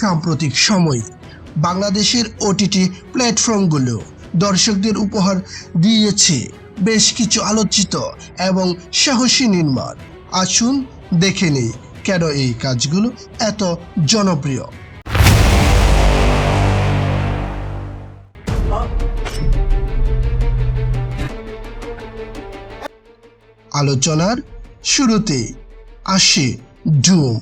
সাম্প্রতিক সময়ে। বাংলাদেশের ওটিটি প্ল্যাটফর্মগুলো দর্শকদের উপহার দিয়েছে বেশ কিছু আলোচিত এবং সাহসী নির্মাণ। আসুন দেখে নিই কেন এই কাজগুলো এত জনপ্রিয়। আলোচনার শুরুতে আসে ডুম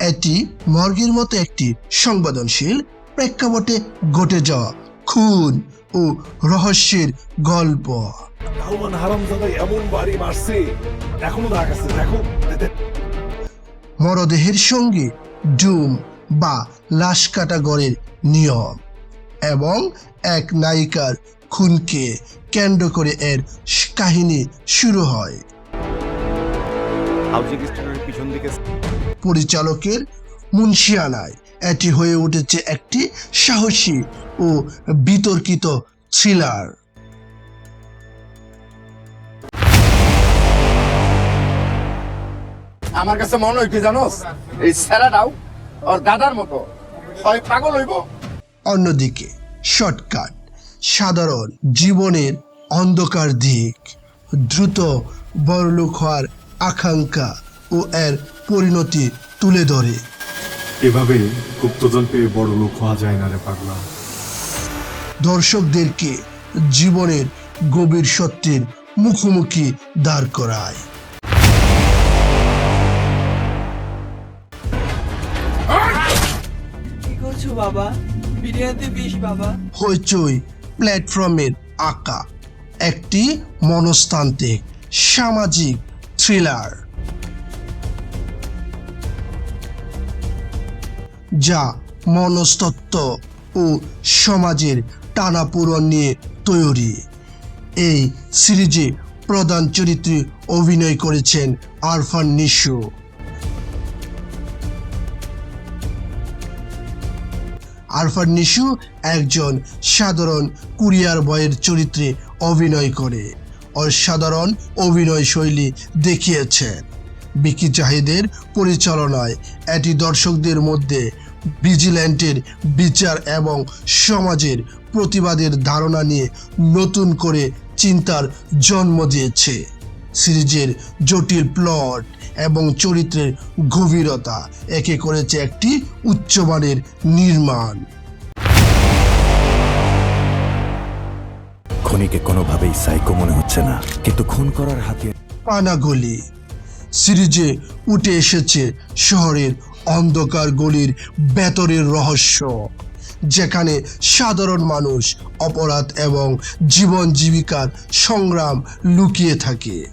এটি মর্গের মতো একটি সংবেদনশীল প্রেক্ষাপটে ঘটে যাওয়া খুন ও রহস্যের গল্প। লালমান হারামজাদা এমন বাড়ি মারছে। এখনও দাগ আছে দেখো। দে- মরদেহের সঙ্গে ডুম বা লাশ কাটা গড়ের নিয়ম এবং এক নায়িকার খুনকে কেন্দ্র করে এর কাহিনী শুরু হয়। হাউজিং স্টেশনের পিছন দিকে পরিচালকের মুন্সিয়ানায় এটি হয়ে উঠেছে একটি সাহসী ও বিতর্কিত থ্রিলার। আমার কাছে মনে হয় কি জানোস এই স্যারাটাও ওর দাদার মতো। হয় পাগল হইব। অন্যদিকে শর্টকাট সাধারণ জীবনের অন্ধকার দিক দ্রুত বড়লোক হওয়ার আকাঙ্ক্ষা ও এর পরিণতি তুলে ধরে। এভাবে গুপ্তধন পেয়ে বড় লোক হওয়া যায় না রে পাগলা। দর্শকদেরকে জীবনের গভীর সত্যের মুখোমুখি দাঁড় করায়। কি করছ বাবা? বিরিয়ানিতে বিষ বাবা? হইচই প্ল্যাটফর্মের আঁকা। একটি মনস্তান্ত্রিক সামাজিক থ্রিলার যা মনস্তত্ত্ব ও সমাজের টানাপোড়ন নিয়ে তৈরি। এই সিরিজে প্রধান চরিত্রে অভিনয় করেছেন আরফান নিশো। আরফান নিশু একজন সাধারণ কুরিয়ার বয়ের চরিত্রে অভিনয় করে। অসাধারণ অভিনয় শৈলী দেখিয়েছেন। বিকি জাহিদের পরিচালনায়। এটি দর্শকদের মধ্যে ভিজিল্যান্টের বিচার এবং সমাজের প্রতিবাদের ধারণা নিয়ে নতুন করে চিন্তার জন্ম দিয়েছে। সিরিজের জটিল প্লট এবং চরিত্রের গভীরতা একে করেছে একটি উচ্চমানের নির্মাণ। খনিকে কোনোভাবেই সাইকো মনে হচ্ছে না কিন্তু খুন করার হাতে পানাগলি। সিরিজে উঠে এসেছে শহরের অন্ধকার গলির ভেতরের রহস্য, যেখানে সাধারণ মানুষ অপরাধ এবং জীবন জীবিকার সংগ্রাম লুকিয়ে থাকে।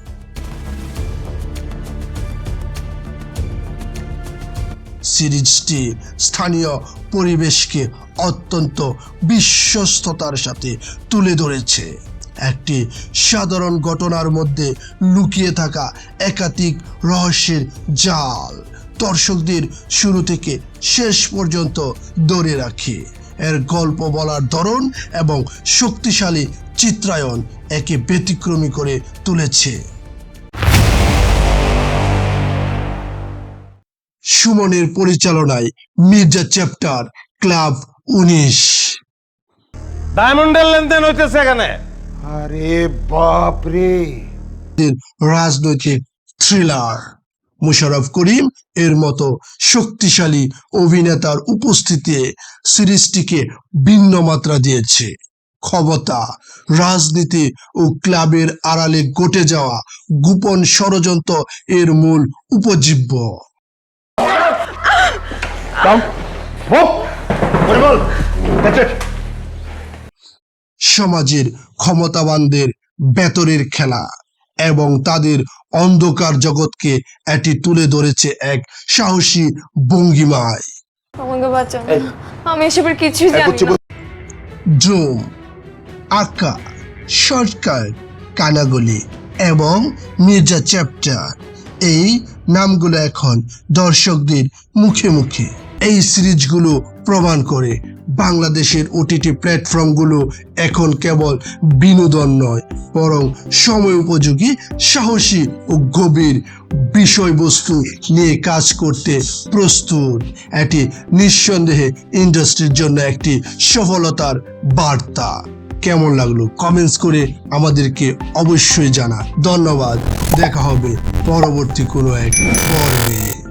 সিরিজটি স্থানীয় পরিবেশকে অত্যন্ত বিশ্বস্ততার সাথে তুলে ধরেছে। একটি সাধারণ ঘটনার মধ্যে লুকিয়ে থাকা একাধিক রহস্যের জাল দর্শকদের শুরু থেকে শেষ পর্যন্ত ধরে রাখে। এর গল্প বলার ধরন এবং শক্তিশালী চিত্রায়ন একে ব্যতিক্রমী করে তুলেছে। সুমনের পরিচালনায় মির্জা চ্যাপ্টার ক্লাব উনিশ। ডায়মন্ডের লেনদেন হইতেছে এখানে। আরে বাপ রে রাজনৈতিক থ্রিলার মুশারফ করিম এর মতো শক্তিশালী অভিনেতার উপস্থিতিতে সিরিজটিকে ভিন্ন মাত্রা দিয়েছে। ক্ষমতা রাজনীতি ও ক্লাবের আড়ালে ঘটে যাওয়া গোপন ষড়যন্ত্র এর মূল উপজীব্য। সমাজের ক্ষমতাবানদের ভেতরের খেলা এবং তাদের অন্ধকার জগৎকে এটি তুলে ধরেছে এক সাহসী ভঙ্গিমায়। আমাকে বাঁচাও। আমি এসবের কিছুই জানি না। ড্রোম আঁকা শর্টকাট কানাগলি এবং মির্জা চ্যাপ্টার এই নামগুলো এখন দর্শকদের মুখে মুখে। এই সিরিজগুলো প্রমাণ করে বাংলাদেশের ওটিটি প্ল্যাটফর্মগুলো এখন কেবল বিনোদন নয়, বরং সময় উপযোগী, সাহসী ও গভীর বিষয়বস্তু নিয়ে কাজ করতে প্রস্তুত। এটি নিঃসন্দেহে ইন্ডাস্ট্রির জন্য একটি সফলতার বার্তা। কেমন লাগল? কমেন্টস করে আমাদেরকে অবশ্যই জানা ধন্যবাদ। দেখা হবে পরবর্তী কোনো এক পর্বে।